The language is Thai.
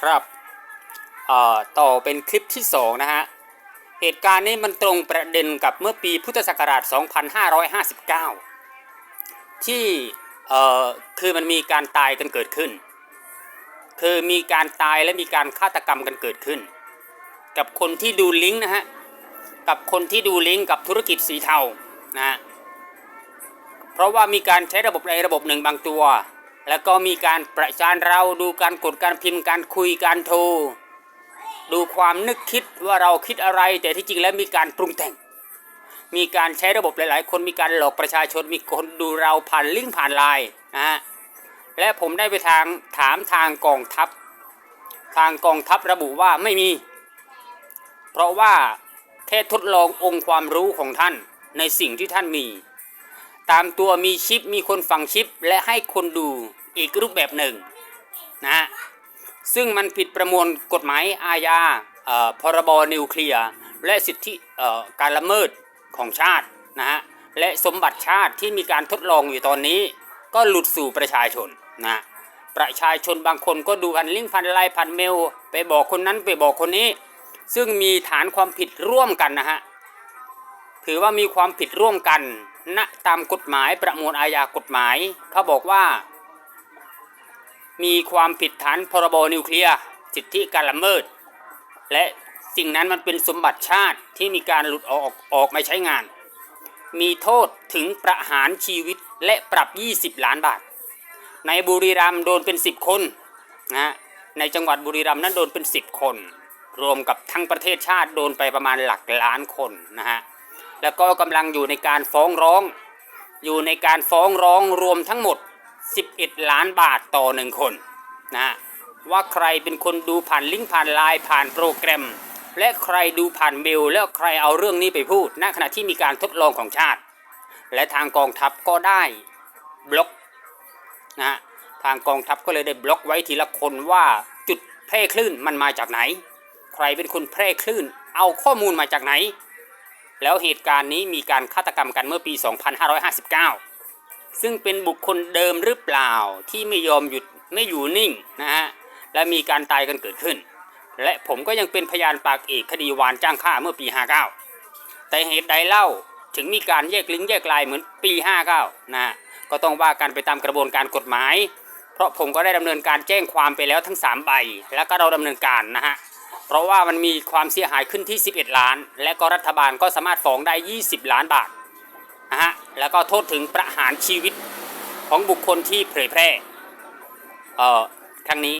ครับต่อเป็นคลิปที่สองนะฮะ เหตุการณ์นี้มันตรงประเด็นกับเมื่อปีพุทธศักราช 2559 ที่คือมันมีการตายกันเกิดขึ้น คือมีการตายและมีการฆาตกรรมกันเกิดขึ้น กับคนที่ดูลิงก์นะฮะ กับคนที่ดูลิงก์กับธุรกิจสีเทานะเพราะว่ามีการใช้ระบบใดระบบหนึ่งบางตัว แล้วก็มีการประจานเราดูการกดการพิมพ์การคุยการโทร ดูความนึกคิดว่าเราคิดอะไร แต่ที่จริงแล้วมีการปรุงแต่ง มีการใช้ระบบหลาย ๆ คนมีการหลอกประชาชนมีคนดูเราผ่านลิงก์ผ่านไลน์นะฮะและผมได้ไปทางถามทางกองทัพ ทางกองทัพระบุว่าไม่มี เพราะว่าแค่ทดลององค์ความรู้ของท่านในสิ่งที่ท่านมี ตามตัวมีชิปมีคนฝังชิปและให้คนดู อีกรูปแบบหนึ่งนะฮะซึ่งมันผิดประมวลกฎหมายอาญาเอ่อพรบนิวเคลียร์และสิทธิเอ่อการละเมิดของชาตินะฮะและสมบัติชาติที่มีการทดลองอยู่ตอนนี้ ก็หลุดสู่ประชาชนนะประชาชนบางคนก็ดูพันลิงก์พันไลน์พันเมล ไปบอกคนนั้นไปบอกคนนี้ ซึ่งมีฐานความผิดร่วมกันนะฮะถือว่ามีความผิดร่วมกันณตามกฎหมายประมวลอาญากฎหมาย เขาบอกว่า มีความผิดฐานพรบนิวเคลียร์สิทธิการละเมิด และสิ่งนั้นมันเป็นสมบัติชาติที่มีการหลุดออกออกมาใช้งาน มีโทษถึงประหารชีวิตและปรับ 20 ล้านบาท ในบุรีรัมย์โดนเป็น 10 คนนะฮะในจังหวัดบุรีรัมย์นั้นโดนเป็น 10 คน รวมกับทั้งประเทศชาติโดนไปประมาณหลักล้านคนนะฮะแล้วก็กำลังอยู่ในการฟ้องร้อง อยู่ในการฟ้องร้องรวมทั้งหมด 11 ล้านบาทต่อหนึ่งคนนะฮะว่าใครเป็นคนดูผ่านลิงก์ผ่านไลน์ผ่านโปรแกรม และใครดูผ่านเมลแล้วใครเอาเรื่องนี้ไปพูดณขณะที่มีการทดลองของชาติ และทางกองทัพก็ได้บล็อกนะฮะทางกองทัพก็เลยได้บล็อกไว้ทีละคนว่าจุดแพร่คลื่นมันมาจากไหน ใครเป็นคนแพร่คลื่น เอาข้อมูลมาจากไหน แล้วเหตุการณ์นี้มีการฆาตกรรมกันเมื่อปี 2559 ซึ่งเป็นบุคคลเดิมหรือเปล่าที่ไม่ยอมหยุดไม่อยู่นิ่งนะฮะและมีการตายกันเกิดขึ้น และผมก็ยังเป็นพยานปากเอกคดีวานจ้างฆ่าเมื่อปี 59 แต่เหตุใดเล่าถึงมีการแยกลิงแยกลายเหมือนปี 59 นะฮะก็ต้องว่ากันไปตามกระบวนการกฎหมาย เพราะผมก็ได้ดำเนินการแจ้งความไปแล้วทั้ง 3 ใบ แล้วก็เราดำเนินการนะฮะเพราะว่ามันมีความเสียหายขึ้นที่ 11 ล้าน และก็รัฐบาลก็สามารถฟ้องได้ 20 ล้านบาทนะฮะ แล้วก็โทษถึงประหารชีวิตของบุคคลที่เผยแพร่เอ่อครั้งนี้